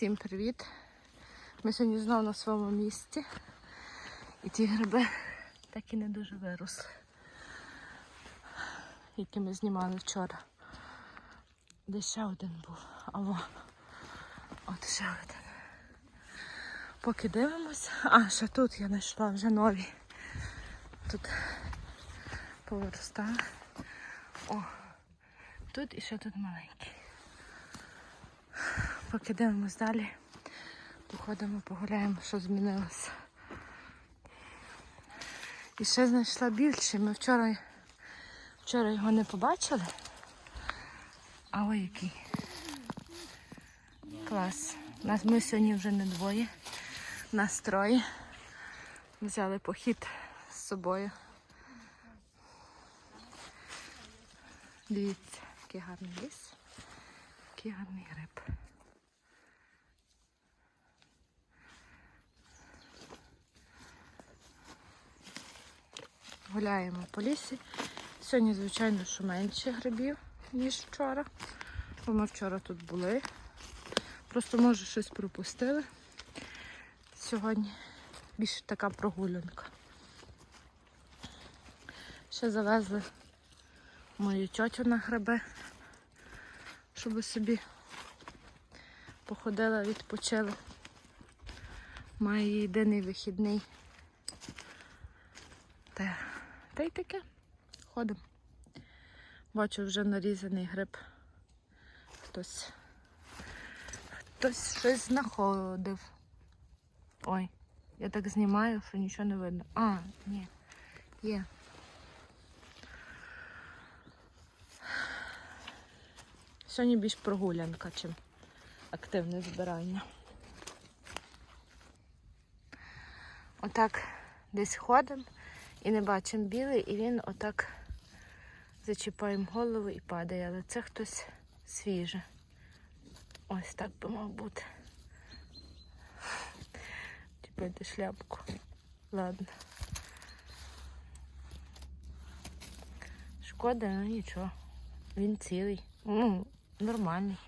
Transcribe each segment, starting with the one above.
Всім привіт! Ми сьогодні знову на своєму місці. І ті гриби так і не дуже виросли, які ми знімали вчора. Десь ще один був. Аво. От ще один. Поки дивимося. А, ще тут я знайшла вже нові. Тут повиростали. О, тут і ще тут маленький. Поки дивимось далі, походимо, погуляємо, що змінилося. І ще знайшла більше. Ми вчора, вчора його не побачили. А ой який. Клас. Нас ми сьогодні вже не двоє. Нас троє. Взяли похід з собою. Дивіться, який гарний ліс, який гарний гриб. Гуляємо по лісі. Сьогодні, звичайно, що менше грибів, ніж вчора. Бо ми вчора тут були. Просто, може, щось пропустили. Сьогодні більше така прогулянка. Ще завезли мою тьотю на гриби, щоб собі походила, відпочила. Має єдиний вихідний. Та, та й таке. Ходимо. Бачу вже нарізаний гриб. Хтось. Хтось щось знаходив. Ой, я так знімаю, що нічого не видно. А, ні, є. Сьогодні більш прогулянка, чим активне збирання. Отак десь ходимо і не бачимо білий, і він отак зачіпаємо голову і падає, але це хтось свіже. Ось так би мав бути. Чіпити шляпку. Ладно. Шкода, ну нічого. Він цілий. Ну, нормальний.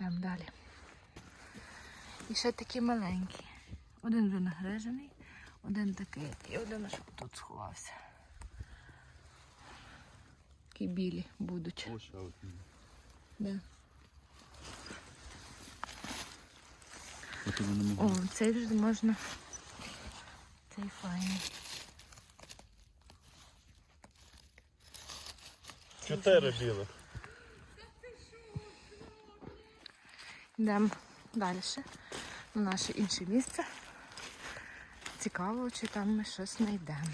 Йдемо далі. І ще такі маленькі. Один вже нагрежений, один такий і один аж тут сховався. Такі білі будуть. Ось один. Да. О, цей вже можна. Цей файний. Чотири білих. Йдемо далі на наше інше місце. Цікаво, чи там ми щось знайдемо.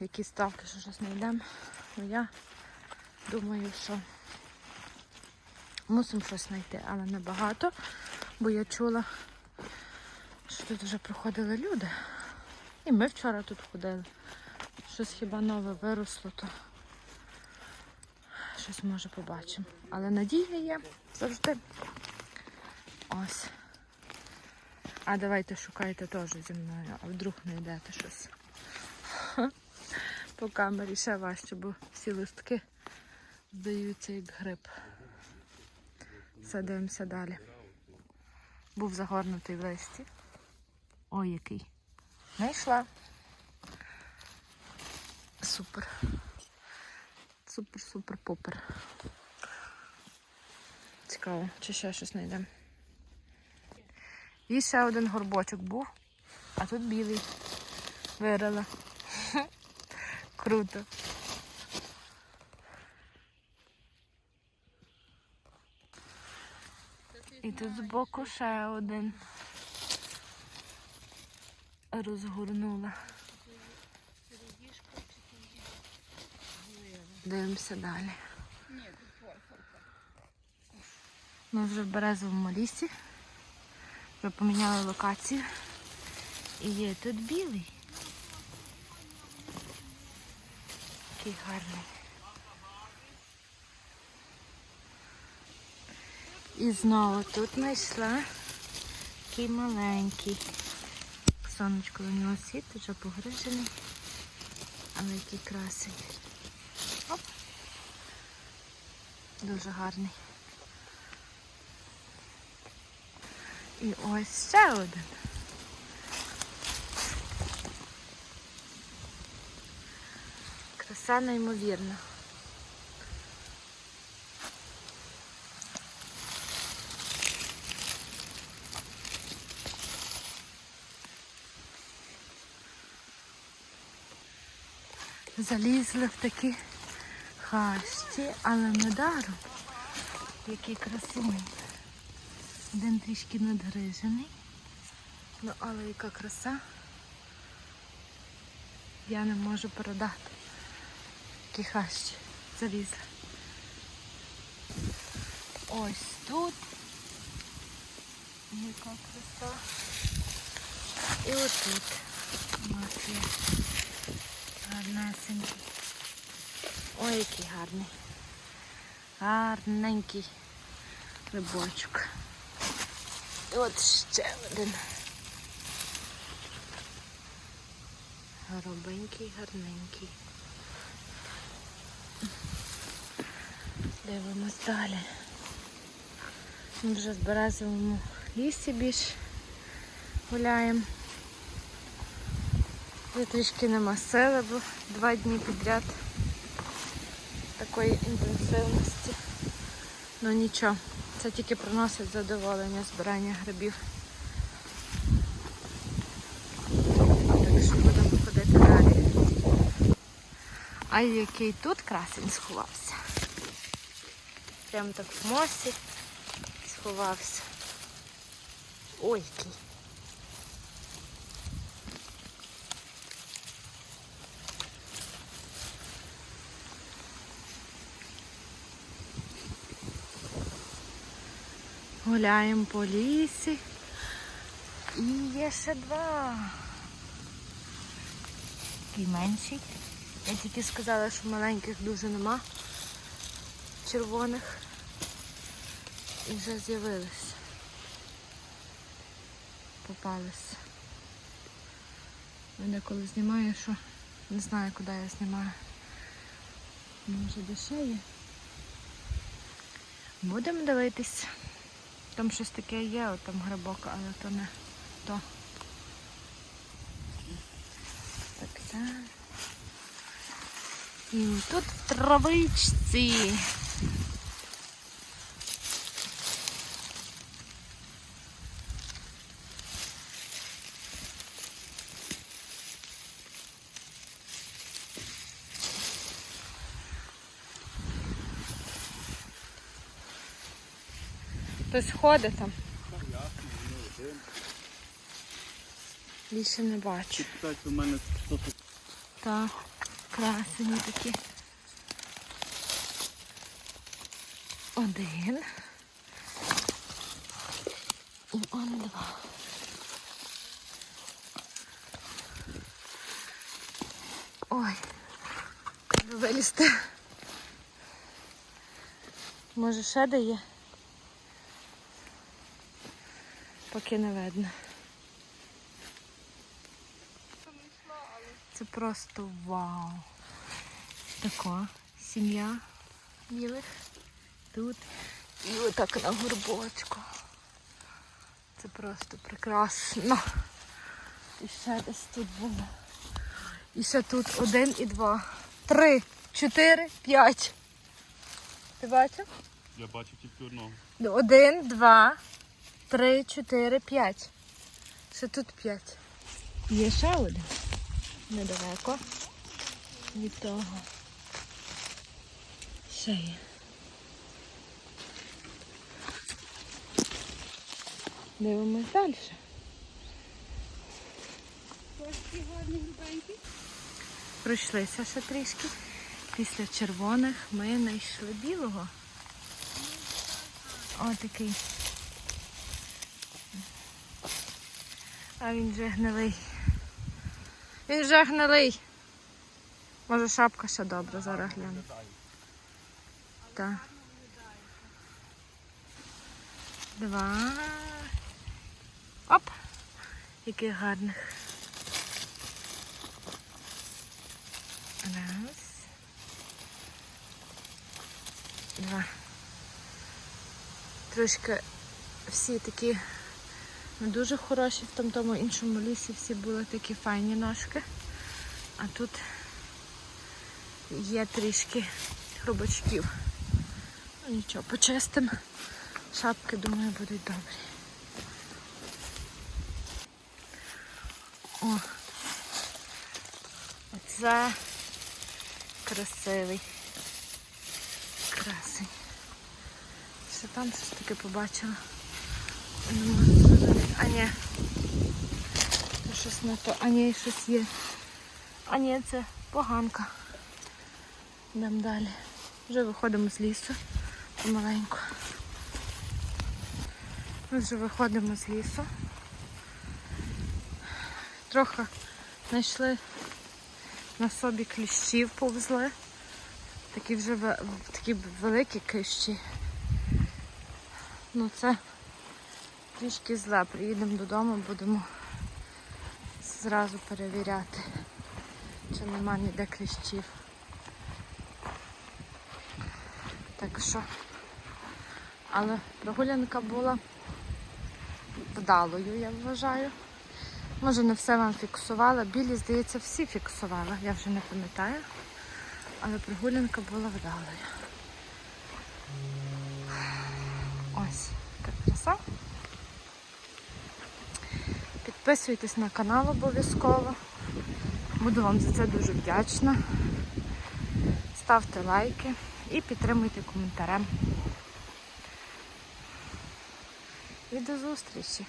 Які ставки, що щось знайдемо. Ну я думаю, що мусимо щось знайти, але не багато, бо я чула, що тут вже проходили люди. І ми вчора тут ходили. Щось хіба нове виросло, то щось може побачимо. Але надія є завжди. Ось. А давайте шукайте теж зі мною, а вдруг не йдете щось. По камері ще важче, бо всі листки здаються як гриб. Все, дивимося далі. Був загорнутий в листі. Ой, який. Знайшла. Супер. Супер, супер, попер. Цікаво, чи ще щось знайдемо. І ще один горбочок був, а тут білий. Вирила. Круто. І тут збоку ще один. Розгорнула. Дивимося далі. Ми вже в березовому лісі. Вже поміняли локацію. І є тут білий. Який гарний. І знову тут знайшла такий маленький. Сонечко на нього світить, вже погрижений. Але який красень. Оп. Дуже гарний. І ось ще один. Краса неймовірна. Залізли в такі хащі, але не даром. Який красивий. Один трішки надгрижений. Ну, але яка краса. Я не можу передати. Які хащі залізли. Ось тут. Яка краса. І отут. У нас є гарнесенький. Ой, який гарний. Гарненький рибочок. І от ще один. Горобенький, гарненький. Дивимось далі. Ми вже в березовому лісі більш гуляємо. Вже трішки нема сили, бо два дні підряд такої інтенсивності. Ну нічого, це тільки приносить задоволення збирання грибів. Так що будемо ходити далі. А який тут красень сховався. Прямо так в мосі сховався. Ой, який. Гуляємо по лісі. І є ще два. Такий менший. Я тільки сказала, що маленьких дуже нема. Червоних. І вже з'явились. Попались. Я деколи знімаю, що не знаю, куди я знімаю. Може де ще. Будемо дивитись. Там щось таке є, от там грибок, але то не то. Так, так. І тут в травичці. Хтось ходить там. Більше не бачу. У мене. Так, красені такі. Один. І он два. Ой, треба вилізти. Може ще де є? Поки не видно. Це просто вау. Така сім'я білих тут. І отак на горбочку. Це просто прекрасно. І ще десь тут було. І ще тут один і два. Три, чотири, п'ять. Ти бачив? Я бачу тільки одного. Один, два, три, чотири, п'ять. Ще тут п'ять. Є ще один. Недалеко. Від того. Ще є. Дивимось далі. Пройшлися ще трішки. Після червоних ми знайшли білого. Отакий. А він вже гнилий. Він вже гнилий. Може шапка ще добра, зараз гляну. Так. Два. Оп! Яких гарних. Раз. Два. Трошки всі такі не дуже хороші в тому, іншому лісі всі були такі файні ножки. А тут є трішки хробачків. Ну нічого, почистимо. Шапки, думаю, будуть добрі. О, оце красивий. Красень. Що там щось таке побачила? Не можу зрозуміти. А ні. Це щось не то. А ні, щось є. А ні, це поганка. Йдемо далі. Вже виходимо з лісу помаленьку. Ми вже виходимо з лісу. Трохи знайшли на собі кліщів повзли. Такі вже такі великі кліщі. Ну це трішки зле. Приїдемо додому, будемо зразу перевіряти, чи нема ніде кліщів. Так що, але прогулянка була вдалою, я вважаю. Може не все вам фіксувала. Білі, здається, всі фіксувала, я вже не пам'ятаю. Але прогулянка була вдалою. Підписуйтесь на канал обов'язково. Буду вам за це дуже вдячна. Ставте лайки і підтримуйте коментарем. І до зустрічі!